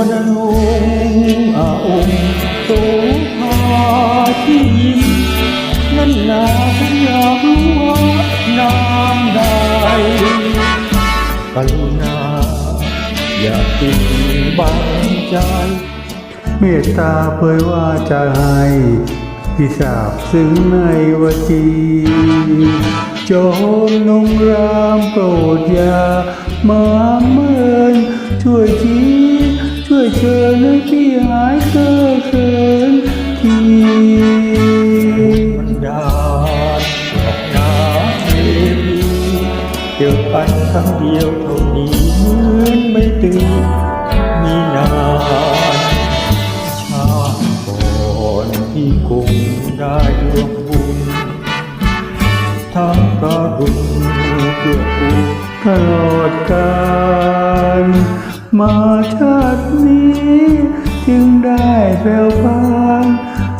วนรงอาองค์โภาที่ยิ้นั่นนาฉันอยากรู้ว่านามใดกรุณาอย่าติดบังใจ เมตตาเผยว่าจะให้ที่สาบซึ้งในวจีจงนงรามโปรดยามาเมินช่วยชี ช่วยเชิญให้พี่หายเก้อเขินทีบรรดาลดอกนาเทวีเจอกันครั้งเดียวเท่านี้เหมือนไม่ตื่นมีนานชาติก่อนที่คงได้ร่วมบุญทั้งกรุณเกื้อกูตลอดกาล มาชาตินี้ จึงได้แผ่วพาน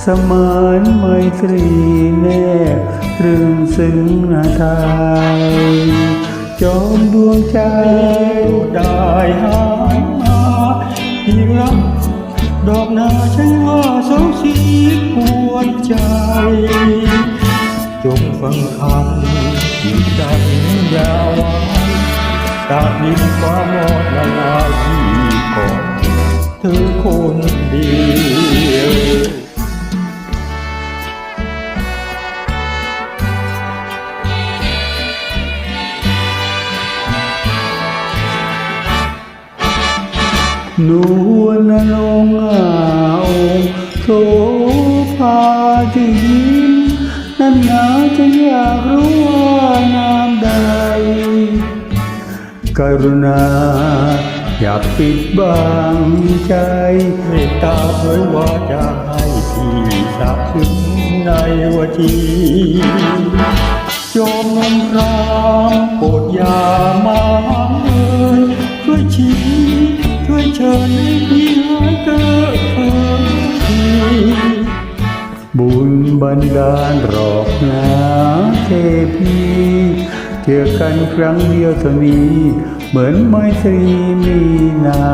สมานไมตรีแนบตรึงซึ้งนาไทยจอมดวงใจได้หายมาที่รักดอกนาใช่ว่าสองสีปวดใจ จงฟังคำที่สัญญาว ตาบดินฟ้ามอดละลายที่ก่อนเธอคนเดียวนวลนงค์อาองโสภาที่ กรุณา อย่าปิดบังใจเมตตาเผยว่าจะให้พี่ทราบซึ้งในวจีโยมนมพรามโปรดอย่ามาเอ่ยช่วยชี้ช่วยเชิญให้พี่หายเกิดเพิ่มทีบุญบันดาลหรอกนะเทพี เจอกันครั้งเดียวเท่านี้ เหมือนไมตรีมีนา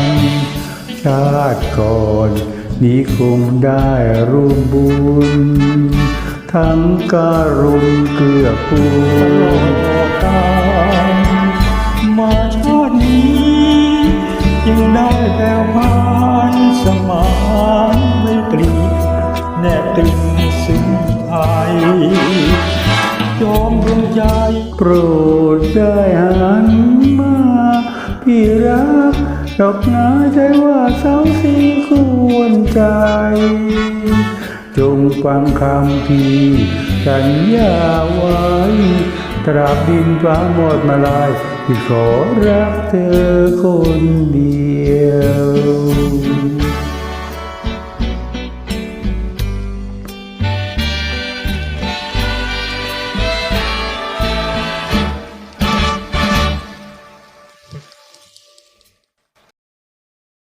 นชาติก่อนนี้คงได้ร่วมบุญ ทั้งการุณเกื้อกูลกาลมาชาตินี้จึงได้แผ่วพานสมานไม่ตรีแนบตึงซึ้งไทย ใจโปรดได้หันมาพี่รักดอกนาใจว่าเสาสีควรใจ จงฟังคำที่สัญญาไว้ ตราบดินฟ้าหมดมาลายที่ขอรักเธอคนเดียว